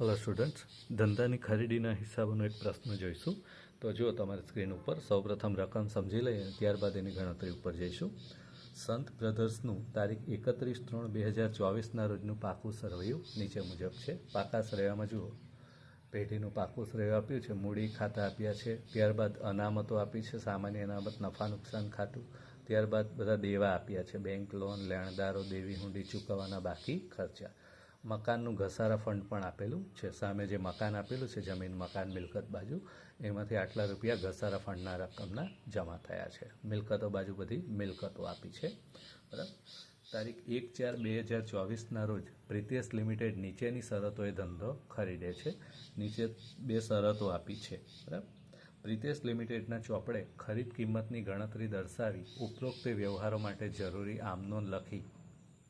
Hello students ધંધાની ખરીદીના હિસાબોનો એક પ્રશ્ન જોઈશું. તો જુઓ તમારી સ્ક્રીન ઉપર. સૌપ્રથમ રકમ સમજી લઈએ. ત્યારબાદ એની ગણતરી ઉપર જઈશું. સંત બ્રધર્સનું તારીખ એકત્રીસ ત્રણ બે હજાર ચોવીસના રોજનું પાકું સરવૈયું નીચે મુજબ છે. પાકા સરવૈયામાં જુઓ. પેઢીનું પાકું સરવૈયું આપ્યું છે. મૂડી ખાતા આપ્યા છે. ત્યારબાદ અનામતો આપી છે. સામાન્ય અનામત, નફા નુકસાન ખાતું. ત્યારબાદ બધા દેવા આપ્યા છે. બેંક લોન, લેણદારો, દેવી હુંડી ચૂકવવાના બાકી ખર્ચા. મકાનનું ઘસારા ફંડ પણ આપેલું છે. સામે જે મકાન આપેલું છે, જમીન, મકાન, મિલકત બાજુ, એમાંથી આટલા રૂપિયા ઘસારા ફંડના રકમના જમા થયા છે. મિલકતો બાજુ બધી મિલકતો આપી છે. બરાબર? તારીખ એક ચાર બે હજાર ચોવીસના રોજ પ્રિતેશ લિમિટેડ નીચેની શરતોએ ધંધો ખરીદે છે. નીચે બે શરતો આપી છે. બરાબર? પ્રિતેશ લિમિટેડના ચોપડે ખરીદ કિંમતની ગણતરી દર્શાવી ઉપરોક્ત વ્યવહારો માટે જરૂરી આમનોન લખી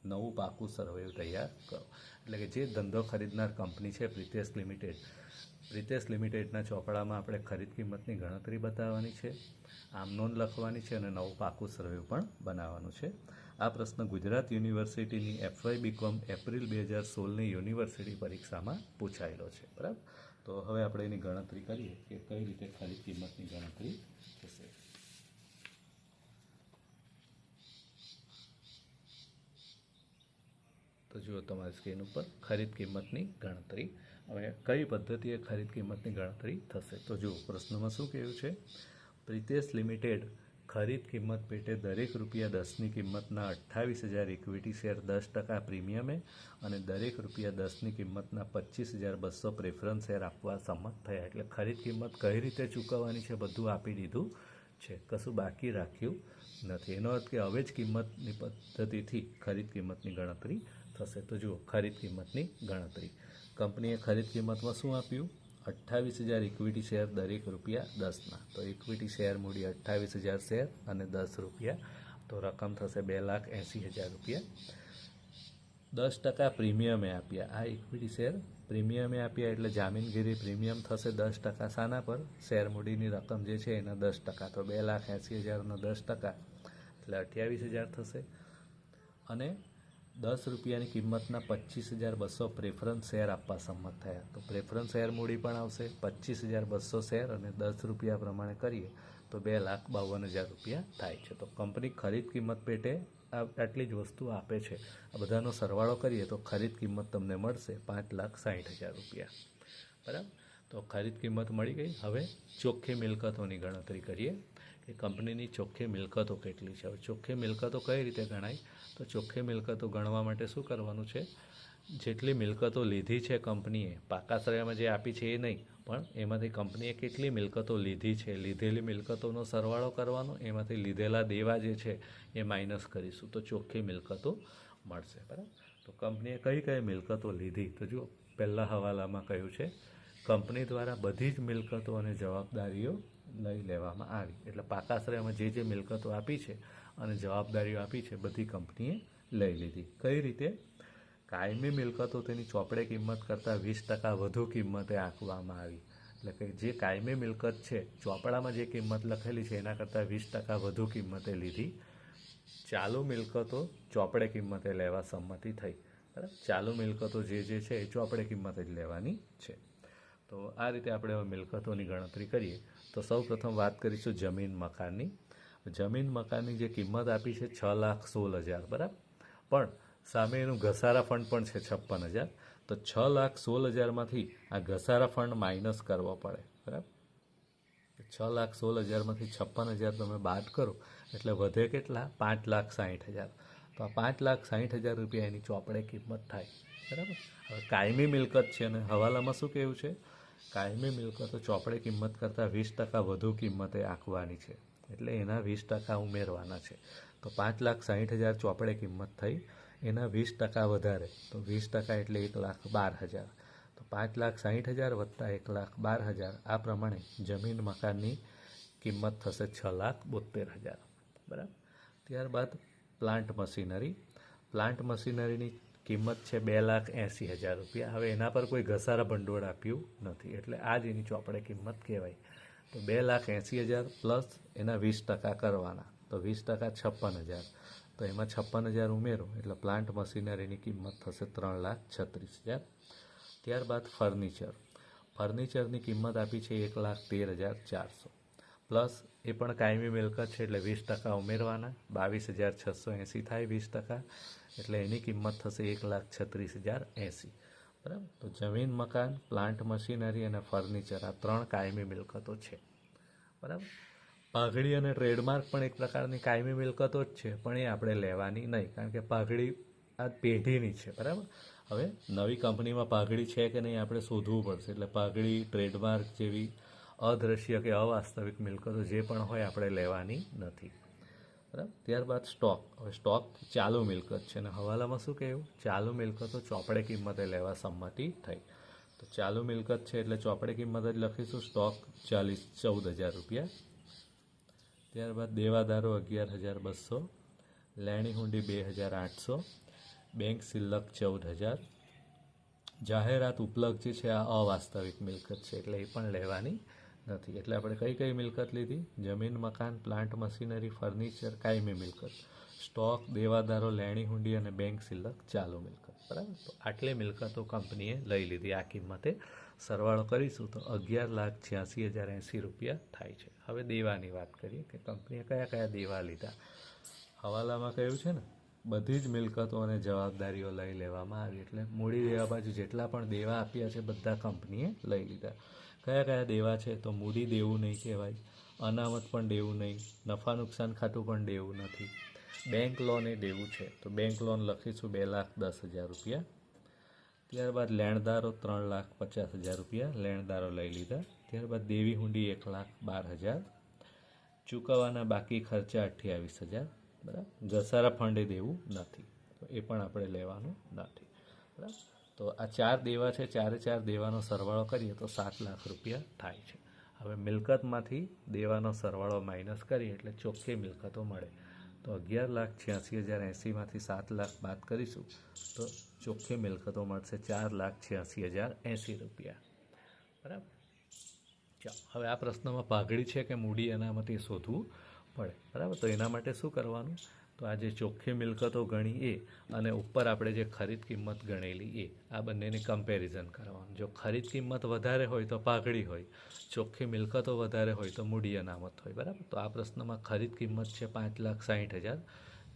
નવું પાકું સરવૈયું તૈયાર કરો. એટલે કે જે ધંધો ખરીદનાર કંપની છે પ્રિતેશ લિમિટેડ, પ્રિતેશ લિમિટેડના ચોપડામાં આપણે ખરીદ કિંમતની ગણતરી બતાવવાની છે, આમ નોંધ લખવાની છે અને નવું પાકું સર્વે પણ બનાવવાનું છે. આ પ્રશ્ન ગુજરાત યુનિવર્સિટીની એફવાય બીકોમ એપ્રિલ બે હજાર સોળની યુનિવર્સિટી પરીક્ષામાં પૂછાયેલો છે. બરાબર? તો હવે આપણે એની ગણતરી કરીએ કે કઈ રીતે ખરીદ કિંમતની ગણતરી થશે. જુઓ તમારી સ્ક્રીન ઉપર ખરીદ કિંમતની ગણતરી. હવે કઈ પદ્ધતિએ ખરીદ કિંમતની ગણતરી થશે? તો જુઓ, પ્રશ્નમાં શું કહ્યું છે? પ્રિતેશ લિમિટેડ ખરીદ કિંમત પેટે દરેક રૂપિયા દસની કિંમતના અઠ્ઠાવીસ હજાર ઇક્વિટી શેર દસ ટકા પ્રીમિયમે અને દરેક રૂપિયા દસની કિંમતના પચીસ હજાર બસો પ્રેફરન્સ શેર આપવા સંમત થયા. એટલે ખરીદ કિંમત કઈ રીતે ચૂકવવાની છે બધું આપી દીધું છે. કશું બાકી રાખ્યું નથી. એનો અર્થ કે હવે જ કિંમતની પદ્ધતિથી ખરીદ કિંમતની ગણતરી થશે તો જુઓ, ખરીદ કિંમતની ગણતરી. કંપનીએ ખરીદ કિંમતમાં શું આપ્યું? અઠ્ઠાવીસ હજાર ઇક્વિટી શેર દરેક રૂપિયા દસના. તો ઇક્વિટી શેર મૂડી અઠ્ઠાવીસ હજાર શેર અને દસ રૂપિયા. તો રકમ થશે બે લાખ એંસી હજાર રૂપિયા. દસ ટકા પ્રીમિયમે આપ્યા. આ ઇક્વિટી શેર પ્રીમિયમે આપ્યા એટલે જામીનગીરી પ્રીમિયમ થશે દસ ટકા. શાના પર? શેર મૂડીની રકમ જે છે એના દસ ટકા. તો બે લાખ એંસી હજારનો દસ ટકા. એટલે અઠ્યાવીસ હજાર થશે. અને દસ રૂપિયાની કિંમતના પચીસ હજાર બસો પ્રેફરન્સ શેર આપવા સંમત થયા. તો પ્રેફરન્સ શેર મૂડી પણ આવશે પચીસ હજાર બસો શેર અને દસ રૂપિયા પ્રમાણે કરીએ, તો બે લાખ બાવન હજાર રૂપિયા થાય છે. તો કંપની ખરીદ કિંમત પેટે આટલી જ વસ્તુ આપે છે. આ બધાનો સરવાળો કરીએ તો ખરીદ કિંમત તમને મળશે પાંચ લાખ સાઠ હજાર રૂપિયા. બરાબર? તો ખરીદ કિંમત મળી ગઈ. હવે ચોખ્ખી મિલકતોની ગણતરી કરીએ. કે કંપનીની ચોખ્ખી મિલકતો કેટલી છે? હવે ચોખ્ખી મિલકતો કઈ રીતે ગણાય? તો ચોખ્ખી મિલકતો ગણવા માટે શું કરવાનું છે? જેટલી મિલકતો લીધી છે કંપનીએ પાકા શ્રેયમાં જે આપી છે એ નહીં, પણ એમાંથી કંપનીએ કેટલી મિલકતો લીધી છે? લીધેલી મિલકતોનો સરવાળો કરવાનો, એમાંથી લીધેલા દેવા જે છે એ માઇનસ કરીશું, તો ચોખ્ખી મિલકતો મળશે, બરાબર? તો કંપનીએ કઈ કઈ મિલકતો લીધી? તો જુઓ, પહેલાં હવાલામાં કહ્યું છે, કંપની દ્વારા બધી જ મિલકતો અને જવાબદારીઓ લઈ લેવામાં આવી. એટલે પાકાશ્રયમાં જે જે મિલકતો આપી છે અને જવાબદારીઓ આપી છે, બધી કંપનીએ લઈ લીધી. કઈ રીતે? કાયમી મિલકતો તેની ચોપડે કિંમત કરતાં વીસ ટકા વધુ કિંમતે આંકવામાં આવી. એટલે કે જે કાયમી મિલકત છે, ચોપડામાં જે કિંમત લખેલી છે, એના કરતાં વીસ ટકા વધુ કિંમતે લીધી. ચાલુ મિલકતો ચોપડે કિંમતે લેવા સંમતિ થઈ. બરાબર? ચાલુ મિલકતો જે જે છે, એ ચોપડે કિંમતે જ લેવાની છે. તો આ રીતે આપણે હવે મિલકતોની ગણતરી કરીએ. તો સૌ પ્રથમ વાત કરીશું જમીન મકાનની. જમીન મકાનની જે કિંમત આપી છે છ લાખ સોળ હજાર, બરાબર? પણ સામે એનું ઘસારા ફંડ પણ છે છપ્પન હજાર. તો છ લાખ સોળ હજારમાંથી આ ઘસારા ફંડ માઇનસ કરવો પડે, બરાબર? છ લાખ સોળ હજારમાંથી છપ્પન હજાર તમે બાદ કરો, એટલે વધે કેટલા? પાંચ લાખ સાહીઠ હજાર. તો આ પાંચ લાખ સાહીઠ હજાર રૂપિયા એની ચોપડે કિંમત થાય, બરાબર? હવે કાયમી મિલકત છે અને હવાલામાં શું કહેવું છે? કાયમી મિલકતો ચોપડે કિંમત કરતાં વીસ ટકા વધુ કિંમતે આંકવાની છે. એટલે એના વીસ ટકા ઉમેરવાના છે. તો પાંચ લાખ સાહીઠ હજાર ચોપડે કિંમત થઈ, એના વીસ ટકા વધારે. તો વીસ ટકા એટલે એક લાખ બાર હજાર. તો પાંચ લાખ સાહીઠ હજાર વત્તા એક લાખ બાર હજાર. આ પ્રમાણે જમીન મકાનની કિંમત થશે છ લાખ બોતેર હજાર. બરાબર? ત્યારબાદ પ્લાન્ટ મશીનરી પ્લાન્ટ મશીનરીની કિંમત છે બે લાખ એંસી હજાર રૂપિયા. હવે એના પર કોઈ ઘસારા ભંડોળ આપ્યું નથી. એટલે આ જ એની ચોપડે કિંમત કહેવાય. તો બે લાખ એંસી હજાર પ્લસ એના વીસ ટકા કરવાના. તો વીસ ટકા છપ્પન હજાર. તો એમાં છપ્પન હજાર ઉમેરો. એટલે પ્લાન્ટ મશીનરીની કિંમત થશે ત્રણ લાખ છત્રીસ હજાર. ત્યારબાદ ફર્નિચર ફર્નિચરની કિંમત આપી છે એક લાખ તેર હજાર ચારસો. પ્લસ એ પણ કાયમી મિલકત છે એટલે વીસ ટકા ઉમેરવાના. બાવીસ હજાર છસો એંસી થાય વીસ ટકા. એટલે એની કિંમત થશે એક લાખ છત્રીસ હજાર એંસી. બરાબર? તો જમીન, મકાન પ્લાન્ટ મશીનરી અને ફર્નિચર આ ત્રણ કાયમી મિલકતો છે. બરાબર? પાઘડી અને ટ્રેડમાર્ક પણ એક પ્રકારની કાયમી મિલકતો જ છે, પણ એ આપણે લેવાની નહીં, કારણ કે પાઘડી આ પેઢીની છે, બરાબર? હવે નવી કંપનીમાં પાઘડી છે કે નહીં આપણે શોધવું પડશે, એટલે પાઘડી ટ્રેડમાર્ક જેવી અદ્રશ્ય કે અવાસ્તવિક મિલકતો જે પણ હોય આપણે લેવાની નથી. બરાબર? ત્યારબાદ સ્ટોક હવે સ્ટોક ચાલુ મિલકત છે. અને હવાલામાં શું કહેવું ચાલુ મિલકતો ચોપડે કિંમતે લેવા સંમતિ થઈ. તો ચાલુ મિલકત છે એટલે ચોપડે કિંમત જ લખીશું સ્ટોક ચાલીસ ચૌદ હજાર રૂપિયા. ત્યારબાદ દેવાદારો અગિયાર હજાર બસો. લેણી હુંડી બે હજાર આઠસો. બેંક સિલક ચૌદ હજાર. જાહેરાત ઉપલબ્ધ છે. આ અવાસ્તવિક મિલકત છે. એટલે એ પણ લેવાની નથી. એટલે આપણે કઈ કઈ મિલકત લીધી? જમીન, મકાન પ્લાન્ટ મશીનરી ફર્નિચર કાયમી મિલકત. સ્ટોક દેવાદારો, લેણી, હુંડી અને બેંક સિલક ચાલુ મિલકત. બરાબર? તો આટલી મિલકતો કંપનીએ લઈ લીધી. આ કિંમતે સરવાળો કરીશું તો અગિયાર લાખ છ્યાસી હજાર એંસી રૂપિયા થાય છે. હવે દેવાની વાત કરીએ કે કંપનીએ કયા કયા દેવા લીધા? હવાલામાં કહ્યું છે ને, બધી જ મિલકતો અને જવાબદારીઓ લઈ લેવામાં આવી. એટલે મૂડી દેવા બાજુ જેટલા પણ દેવા આપ્યા છે, બધા કંપનીએ લઈ લીધા. કયા કયા દેવા છે તો મૂડી દેવું નહીં કહેવાય, અનામત પણ દેવું નહીં, નફા નુકસાન ખાતું પણ દેવું નથી. બેંક લોન એ દેવું છે. તો બેંક લોન લખીશું બે લાખ દસ હજાર રૂપિયા. ત્યારબાદ લેણદારો ત્રણ લાખ પચાસ હજાર રૂપિયા લેણદારો લઈ લીધા. ત્યારબાદ દેવી હુંડી એક લાખ બાર હજાર. ચૂકવવાના બાકી ખર્ચા અઠ્યાવીસ હજાર. બરાબર? ઘસારા ફંડે દેવું નથી. તો એ પણ આપણે લેવાનું નથી. બરાબર? તો આ ચાર દેવા છે, ચારે ચાર દેવાનો સરવાળો કરીએ તો સાત લાખ રૂપિયા થાય છે. હવે મિલકતમાંથી દેવાનો સરવાળો માઇનસ કરીએ એટલે ચોખ્ખી મિલકતો મળે. તો અગિયાર લાખ છ્યાસી હજાર એંસીમાંથી સાત લાખ બાદ કરીશું તો ચોખ્ખી મિલકતો મળશે ચાર લાખ છ્યાસી હજાર એંસી રૂપિયા. બરાબર? ચાલો, હવે આ પ્રશ્નમાં પાઘડી છે કે મૂડી અનામત એ શોધવું પડે. બરાબર? તો એના માટે શું કરવાનું? તો આ જે ચોખ્ખી મિલકતો ગણી એ અને ઉપર આપણે જે ખરીદ કિંમત ગણેલી એ, આ બંનેની કમ્પેરિઝન કરવાનું. જો ખરીદ કિંમત વધારે હોય તો પાઘડી હોય, ચોખ્ખી મિલકતો વધારે હોય તો મૂડી અનામત હોય, બરાબર? તો આ પ્રશ્નમાં ખરીદ કિંમત છે પાંચ લાખ સાહીઠ હજાર,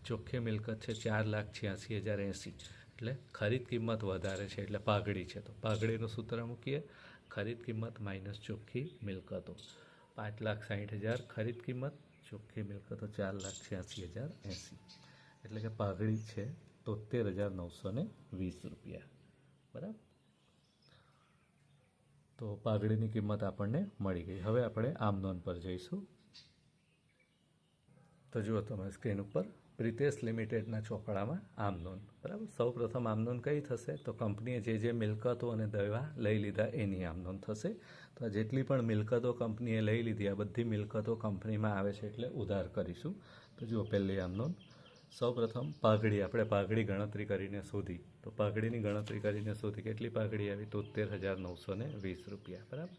ચોખ્ખી મિલકત છે ચાર લાખ છ્યાસી હજાર એંસી. એટલે ખરીદ કિંમત વધારે છે એટલે પાઘડી છે. તો પાઘડીનું સૂત્ર મૂકીએ. ખરીદ કિંમત માઇનસ ચોખ્ખી મિલકતો. પાંચ લાખ સાહીઠ હજાર ખરીદ કિંમત ચોખ્ખી મિલકતો ચાર લાખ છ્યાસી હજાર એંસી. એટલે કે પાઘડી છે તોતેર હજાર નવસો ને વીસ રૂપિયા. બરાબર? તો પાઘડીની કિંમત આપણને મળી ગઈ. હવે આપણે આમનોન પર જઈશું. તો જુઓ તમે સ્ક્રીન ઉપર. પ્રિતેશ લિમિટેડના ચોપડામાં આમનોન બરાબર? સૌ પ્રથમ આમનોન કઈ થશે? તો કંપનીએ જે જે મિલકતો અને દવા લઈ લીધા એની આમનોન થશે. તો જેટલી પણ મિલકતો કંપનીએ લઈ લીધી, આ બધી મિલકતો કંપનીમાં આવે છે એટલે ઉધાર કરીશું. તો જુઓ, પહેલી આમનોન સૌ પ્રથમ પાઘડી, આપણે પાઘડી ગણતરી કરીને શોધી. તો પાઘડીની ગણતરી કરીને શોધી કેટલી પાઘડી આવી? તોતેર હજાર નવસો ને વીસ રૂપિયા, બરાબર?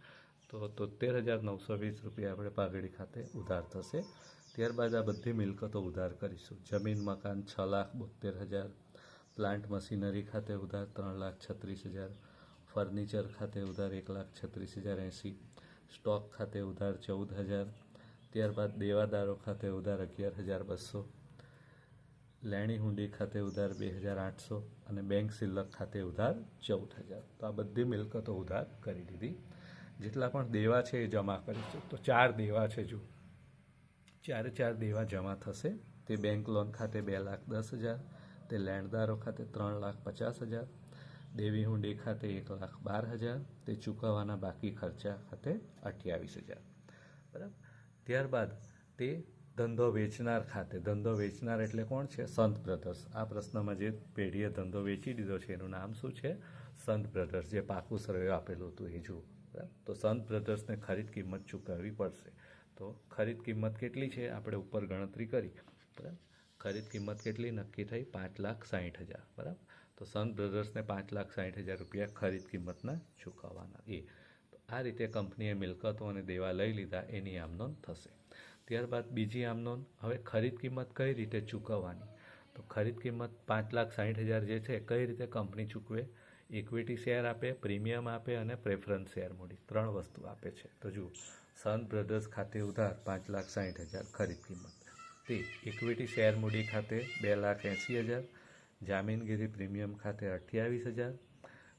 તો તોતેર હજાર નવસો વીસ રૂપિયા આપણે પાઘડી ખાતે ઉધાર થશે. ત્યારબાદ આ બધી મિલકતો ઉધાર કરીશું. જમીન, મકાન છ લાખ બોતેર હજાર. પ્લાન્ટ મશીનરી ખાતે ઉધાર ત્રણ લાખ છત્રીસ હજાર. ફર્નિચર ખાતે ઉધાર એક લાખ છત્રીસ હજાર એંસી, સ્ટોક ખાતે ઉધાર ચૌદ હજાર, ત્યારબાદ દેવાદારો ખાતે ઉધાર અગિયાર હજાર બસો, લેણી હુંડી ખાતે ઉધાર બે હજાર આઠસો અને બેંક સિલ્લક ખાતે ઉધાર ચૌદ હજાર. તો આ બધી મિલકતો ઉધાર કરી દીધી. જેટલા પણ દેવા છે એ જમા કરીશું તો ચાર દેવા છે જો. ચારે ચાર દેવા જમા થશે. તે બેંક લોન ખાતે બે લાખ દસ હજાર, તે લેણદારો ખાતે ત્રણ લાખ પચાસ હજાર દેવી હુંડી ખાતે એક લાખ બાર હજાર, તે ચૂકવવાના બાકી ખર્ચા ખાતે અઠ્યાવીસ હજાર. બરાબર? ત્યારબાદ તે ધંધો વેચનાર ખાતે, ધંધો વેચનાર એટલે કોણ છે? સંત બ્રધર્સ. આ પ્રશ્નમાં જે પેઢીએ ધંધો વેચી દીધો છે, એનું નામ શું છે? સંત બ્રધર્સ. જે પાકું સર્વે આપેલું હતું એ જુઓ. બરાબર? તો સંત બ્રધર્સને ખરીદ કિંમત ચૂકવવી પડશે. તો ખરીદ કિંમત કેટલી છે? આપણે ઉપર ગણતરી કરી. બરાબર? ખરીદ કિંમત કેટલી? નક્કી થઈ પાંચ લાખ સાહીઠ હજાર. બરાબર? તો સન બ્રધર્સને પાંચ લાખ સાઠ હજાર રૂપિયા ખરીદ કિંમતના ચૂકવવાના. એ. તો આ રીતે કંપનીએ મિલકતો અને દેવા લઈ લીધા, એની આમનોંધ થશે. ત્યારબાદ બીજી આમનોંધ હવે ખરીદ કિંમત કઈ રીતે ચૂકવવાની? તો ખરીદ કિંમત પાંચ લાખ સાઠ હજાર જે છે, કઈ રીતે કંપની ચૂકવે? ઇક્વિટી શેર આપે, પ્રીમિયમ આપે અને પ્રેફરન્સ શેર મૂડી. ત્રણ વસ્તુ આપે છે. તો જુઓ, સન બ્રધર્સ ખાતે ઉધાર પાંચ લાખ સાઠ હજાર ખરીદ કિંમત. તે ઇક્વિટી શેર મૂડી ખાતે બે લાખ એંસી હજાર જામીનગીરી પ્રીમિયમ ખાતે અઠ્યાવીસ હજાર,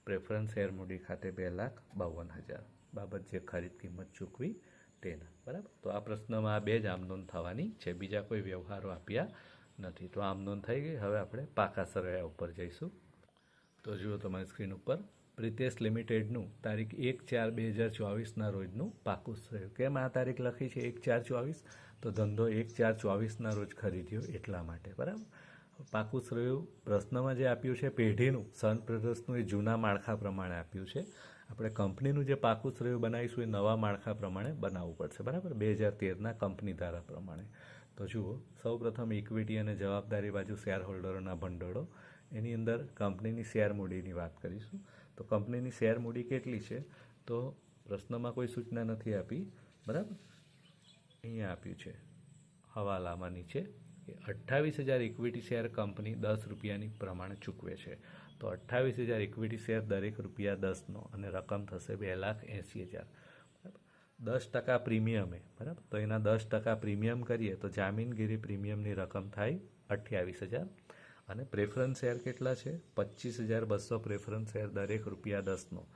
પ્રેફરન્સ શેર મૂડી ખાતે બે લાખ બાવન હજાર. બાબત જે ખરીદ કિંમત ચૂકવી તેના. બરાબર? તો આ પ્રશ્નમાં આ બે જ આમનોંધ થવાની છે. બીજા કોઈ વ્યવહારો આપ્યા નથી. તો આમનોંધ થઈ ગઈ. હવે આપણે પાકા સરવાયા ઉપર જઈશું. તો જુઓ તમારી સ્ક્રીન ઉપર. પ્રિતેશ લિમિટેડનું તારીખ એક ચાર બે હજાર ચોવીસના રોજનું પાકું થયું કેમ આ તારીખ લખી છે? એક ચાર ચોવીસ? તો ધંધો એક ચાર ચોવીસના રોજ ખરીદ્યો એટલા માટે. બરાબર? પાકું શ્રેય પ્રશ્નમાં જે આપ્યું છે પેઢીનું સન બ્રધર્સનું એ જૂના માળખા પ્રમાણે આપ્યું છે. આપણે કંપનીનું જે પાકું શ્રેય બનાવીશું એ નવા માળખા પ્રમાણે બનાવવું પડશે, બરાબર? બે હજાર તેરના કંપની ધારા પ્રમાણે. તો જુઓ, સૌપ્રથમ ઇક્વિટી અને જવાબદારી બાજુ શેર હોલ્ડરોના ભંડોળો. એની અંદર કંપનીની શેર મૂડીની વાત કરીશું. તો કંપનીની શેર મૂડી કેટલી છે? તો પ્રશ્નમાં કોઈ સૂચના નથી આપી, બરાબર? અહીંયા આપ્યું છે, હવાલામાં નીચે. કે અઠ્ઠાવીસ હજાર ઇક્વિટી શેર કંપની દસ રૂપિયાની પ્રમાણે ચૂકવે છે. તો અઠ્ઠાવીસ હજાર ઇક્વિટી શેર દરેક રૂપિયા દસનો અને રકમ થશે બે લાખ એંસી હજાર. દસ ટકા પ્રીમિયમે, બરાબર? તો એના દસ ટકા પ્રીમિયમ કરીએ તો જામીનગીરી પ્રીમિયમની રકમ થાય અઠ્યાવીસ હજાર. અને પ્રેફરન્સ શેર કેટલા છે? પચીસ હજાર બસો પ્રેફરન્સ શેર દરેક રૂપિયા દસનો.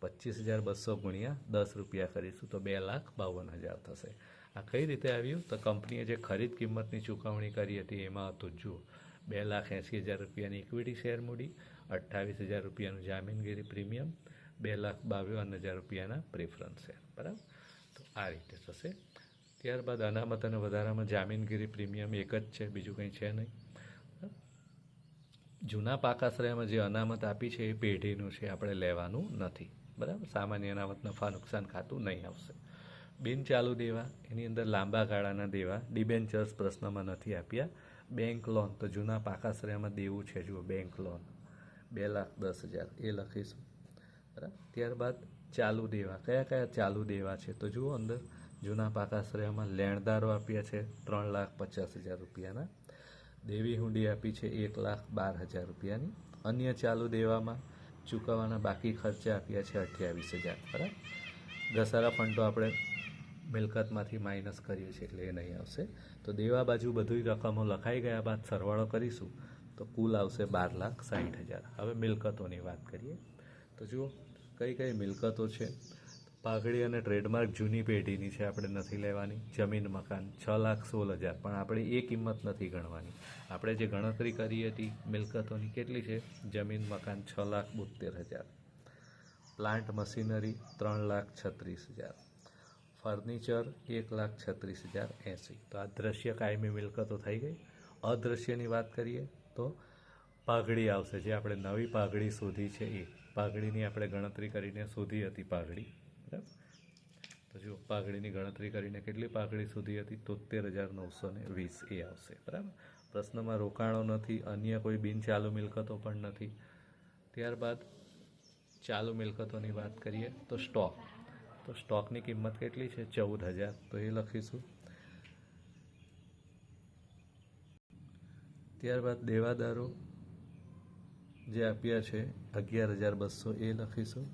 પચીસ હજાર બસો ગુણ્યા દસ રૂપિયા કરીશું તો બે લાખ બાવન હજાર થશે. આ કઈ રીતે આવ્યું? તો કંપનીએ જે ખરીદ કિંમતની ચૂકવણી કરી હતી, એમાં હતું જુઓ, બે લાખ એંસી હજાર રૂપિયાની ઇક્વિટી શેર મૂડી, અઠ્ઠાવીસ હજાર રૂપિયાનું જામીનગીરી પ્રીમિયમ, બે લાખ બાવન હજાર રૂપિયાના પ્રેફરન્સ શેર બરાબર? તો આ રીતે થશે. ત્યારબાદ અનામત અને વધારામાં જામીનગીરી પ્રીમિયમ એક જ છે, બીજું કંઈ છે નહીં. જૂના પાકાશ્રયમાં જે અનામત આપી છે, એ પેઢીનું છે, આપણે લેવાનું નથી. બરાબર? સામાન્ય અનામત, નફા, નુકસાન ખાતું નહીં આવશે. બિન ચાલુ દેવા, એની અંદર લાંબા ગાળાના દેવા, ડિબેન્ચર્સ પ્રશ્નમાં નથી આપ્યા. બેંક લોન તો જૂના પાકાશ્રયમાં દેવું છે જુઓ, બેંક લોન. બે લાખ દસ હજાર, એ લખીશું. બરાબર? ત્યારબાદ ચાલુ દેવા. કયા કયા ચાલુ દેવા છે? તો જુઓ અંદર, જૂના પાકાશ્રયમાં લેણદારો આપ્યા છે, ત્રણ લાખ પચાસ હજાર રૂપિયાના. દેવી હુંડી આપી છે, એક લાખ બાર હજાર રૂપિયાની. અન્ય ચાલુ દેવામાં ચૂકવવાના બાકી ખર્ચા આપ્યા છે, અઠ્યાવીસ હજાર. બરાબર? ઘસારા ફંડ આપણે મિલકતમાંથી માઇનસ કરીએ છીએ એટલે એ નહીં આવશે. તો દેવા બાજુ બધી રકમો લખાઈ ગયા બાદ સરવાળો કરીશું, તો કુલ આવશે બાર લાખ સાઠ હજાર. હવે મિલકતોની વાત કરીએ. તો જુઓ, કઈ કઈ મિલકતો છે? પાઘડી અને ટ્રેડમાર્ક જૂની પેઢીની છે, આપણે નથી લેવાની. જમીન, મકાન, છ લાખ સોળ હજાર, પણ આપણે એ કિંમત નથી ગણવાની. આપણે જે ગણતરી કરી હતી, મિલકતોની કેટલી છે? જમીન, મકાન, છ લાખ બોતેર હજાર. પ્લાન્ટ મશીનરી, ત્રણ લાખ છત્રીસ હજાર. ફર્નિચર એક લાખ છત્રીસ હજાર એંસી. તો આ દ્રશ્ય કાયમી મિલકતો થઈ ગઈ. અદૃશ્યની વાત કરીએ તો પાઘડી આવશે. જે આપણે નવી પાઘડી શોધી છે એ. પાઘડીની આપણે ગણતરી કરીને શોધી હતી પાઘડી. બરાબર? તો જો પાઘડીની ગણતરી કરીને કેટલી પાઘડી શોધી હતી? તોતેર હજાર નવસો ને વીસ એ આવશે. બરાબર? પ્રશ્નમાં રોકાણો નથી. અન્ય કોઈ બિન ચાલુ મિલકતો પણ નથી. ત્યારબાદ ચાલુ મિલકતોની વાત કરીએ તો સ્ટોક. તો સ્ટોકની કિંમત કેટલી છે? ચૌદ હજાર. તો એ લખીશું. ત્યારબાદ દેવાદારો જે આપ્યા છે, અગિયાર હજાર બસો, એ લખીશું.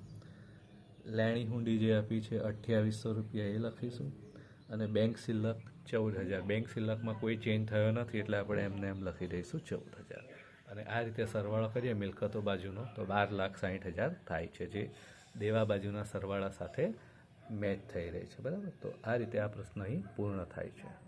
લેણી હુંડી જે આપી છે, અઠ્યાવીસો રૂપિયા, એ લખીશું. અને બેંક સિલક, ચૌદ હજાર. બેંક સિલકમાં કોઈ ચેન્જ થયો નથી, એટલે આપણે એમને એમ લખી દઈશું ચૌદ હજાર. અને આ રીતે સરવાળો કરીએ, મિલકતો બાજુનો, તો બાર લાખ સાઠ હજાર થાય છે. જે દેવા બાજુના સરવાળા સાથે મેચ થઈ રહી છે બરાબર? તો આ રીતે આ પ્રશ્ન અહીં પૂર્ણ થાય છે.